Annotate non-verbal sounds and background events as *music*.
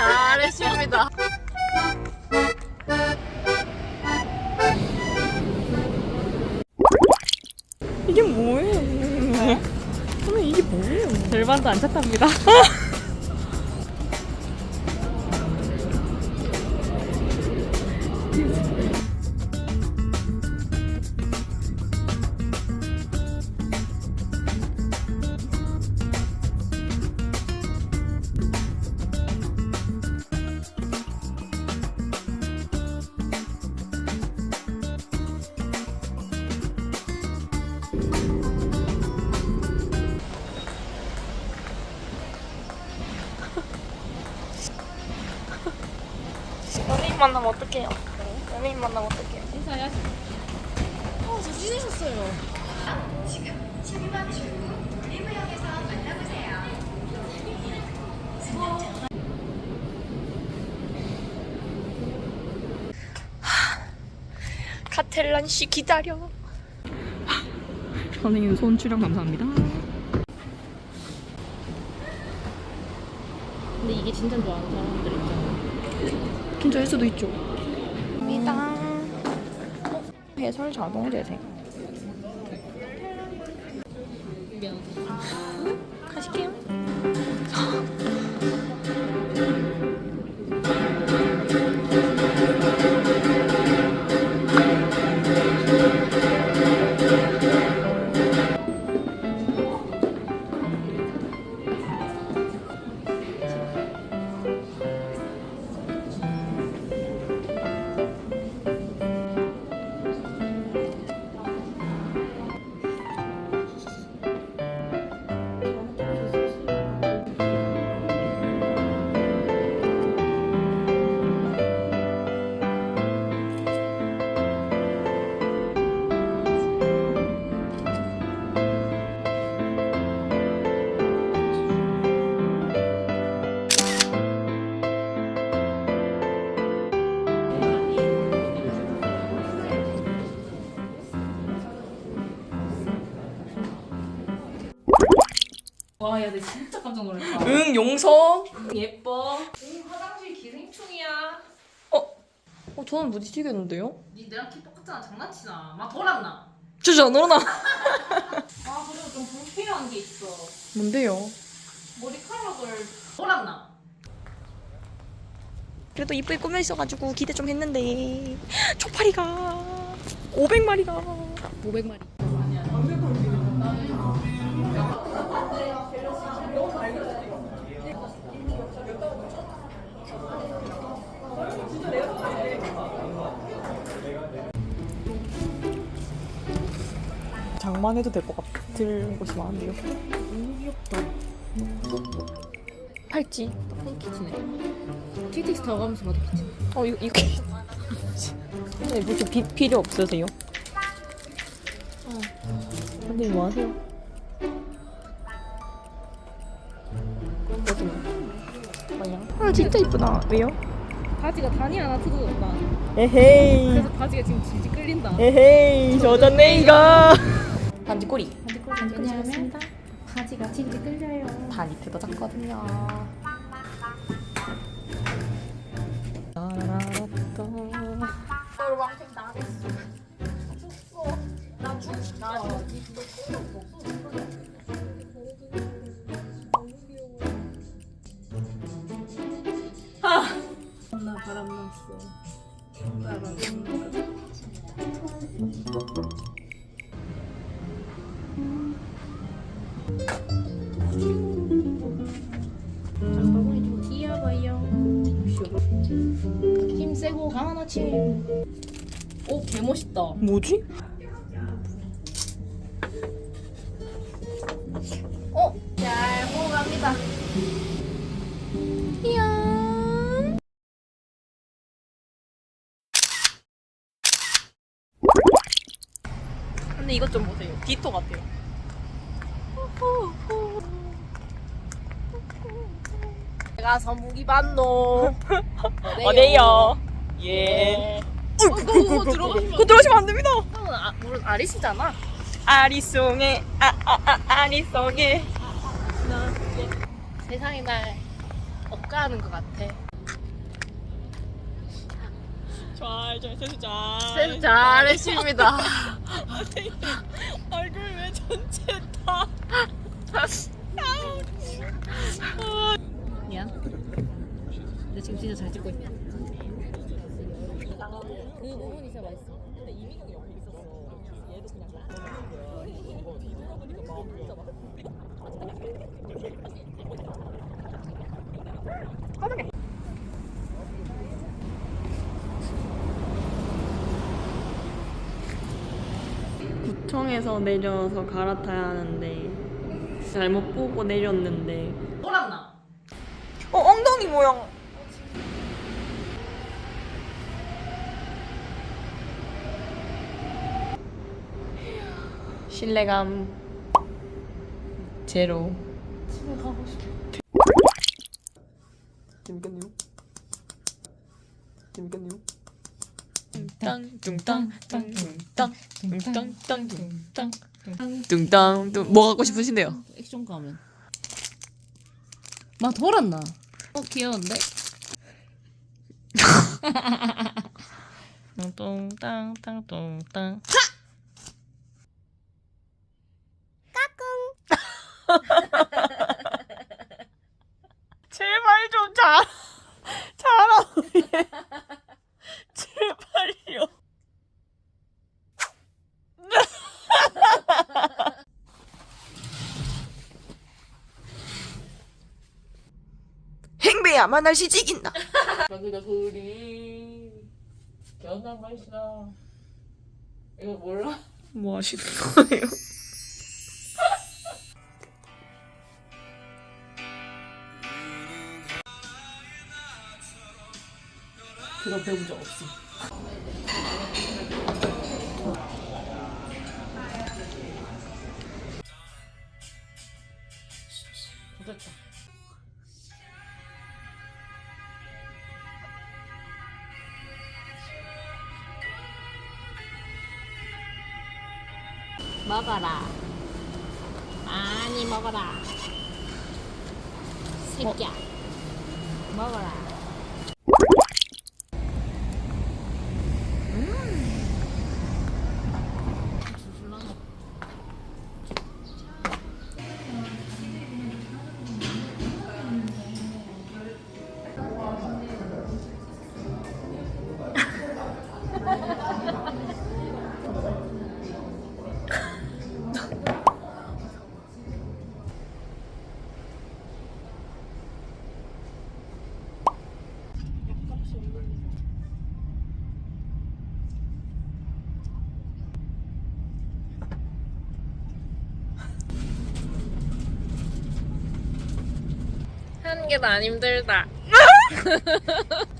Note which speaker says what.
Speaker 1: 잘했습니다.
Speaker 2: 이게 뭐예요? 선생님 이게 뭐예요?
Speaker 1: 절반도 안 찼답니다. *laughs*
Speaker 2: 만나면 어떡해요? 연예인 만나면 어떡해요?
Speaker 1: 인사해야지.
Speaker 2: 어, 저 찢으셨어요. 카텔란 씨 기다려.
Speaker 1: 선생님 손 출연 감사합니다. 근데 이게 진짜 좋아하는 사람들 있잖아.
Speaker 2: 진짜일 수도 있죠. 입니다. 해설 자동 재생.
Speaker 1: 와, 야, 내 진짜 깜짝 놀랐다.
Speaker 2: 응, 용서.
Speaker 1: 예뻐. 응, 화장실 기생충이야.
Speaker 2: 어, 저는 무지개겠는데요?
Speaker 1: 니 내랑 키 똑같잖아. 장난치나. 막 돌았나?
Speaker 2: 주저 안 오나? *laughs*
Speaker 1: 아, 그리고 좀 불필요한 게 있어.
Speaker 2: 뭔데요?
Speaker 1: 머리카락을 돌았나?
Speaker 2: 그래도 이쁘게 꾸며 있어가지고 기대 좀 했는데 초파리가 500마리가
Speaker 1: 500마리.
Speaker 2: 장만 해도 될 것 같은 곳이 많은데요. 팔찌.
Speaker 1: 팬키치네. TTX 타고 가면서 봐도 키치.
Speaker 2: 어 이거 이거. 네, 무슨 비, 필요 없으세요? 어. 선생님 뭐 하세요? 뭐야? 아 진짜 이쁘다. 왜요?
Speaker 1: 바지가 단이 하나 뜯어졌다.
Speaker 2: 에헤이.
Speaker 1: 그래서 바지가 지금 질질 끌린다.
Speaker 2: 에헤이 젖었네 이거. 반지 꼬리.
Speaker 1: 왜냐하면 바지가 질질 끌려요.
Speaker 2: 다리 뜯어졌거든요.
Speaker 1: 나 바람 났어. 바람 개멋있다.
Speaker 2: 뭐지?
Speaker 1: 어, 잘 보고 갑니다.
Speaker 2: 근데 이것 좀 보세요. 디토 같아요.
Speaker 1: 내가 선무기 봤노.
Speaker 2: 어데요? 예.
Speaker 1: 들어가시면
Speaker 2: 그거 들어오시면 안 됩니다.
Speaker 1: 형은 아, 물론 아리스잖아.
Speaker 2: 아리송에 아아아 아 리송에
Speaker 1: 세상이 날 억까하는 것 같아.
Speaker 2: 잘 잘 세수 잘
Speaker 1: 세수 잘했습니다.
Speaker 2: 얼굴 왜 전체 다
Speaker 1: 미안. 근데 지금 진짜 잘 찍고 있다. 그 부분이 진짜 맛있어.
Speaker 2: 근데 이민경이 옆에 있었어. 얘도 그냥 구청에서 내려서 갈아타야 하는데 잘못 보고 내렸는데.
Speaker 1: 뭐란나?
Speaker 2: 어 엉덩이 모양 신뢰감 제로
Speaker 1: 집에 가고 싶어.
Speaker 2: 재밌겠네요 재밌겠네요 뚱땅 뚱땅 뚱땅 뚱땅 뚱땅 뚱땅 뚱- 뭐 갖고 싶으신데요?
Speaker 1: 액션 가면. 마 돌았나? 어 귀여운데? *laughs*
Speaker 2: 뚱땅 땅뚱땅 *laughs* 제발 좀 잘, 잘하네. 제발요. 행배야만 날 시직인다.
Speaker 1: 여기다 그림. 연한 맛이다. 이거 몰라?
Speaker 2: 뭐 하시는 거예요?
Speaker 1: 그거 배운 적 없어. 됐다. 먹어라. 많이 먹어라. 새끼야. 먹어라. 게 난 힘들다. *laughs*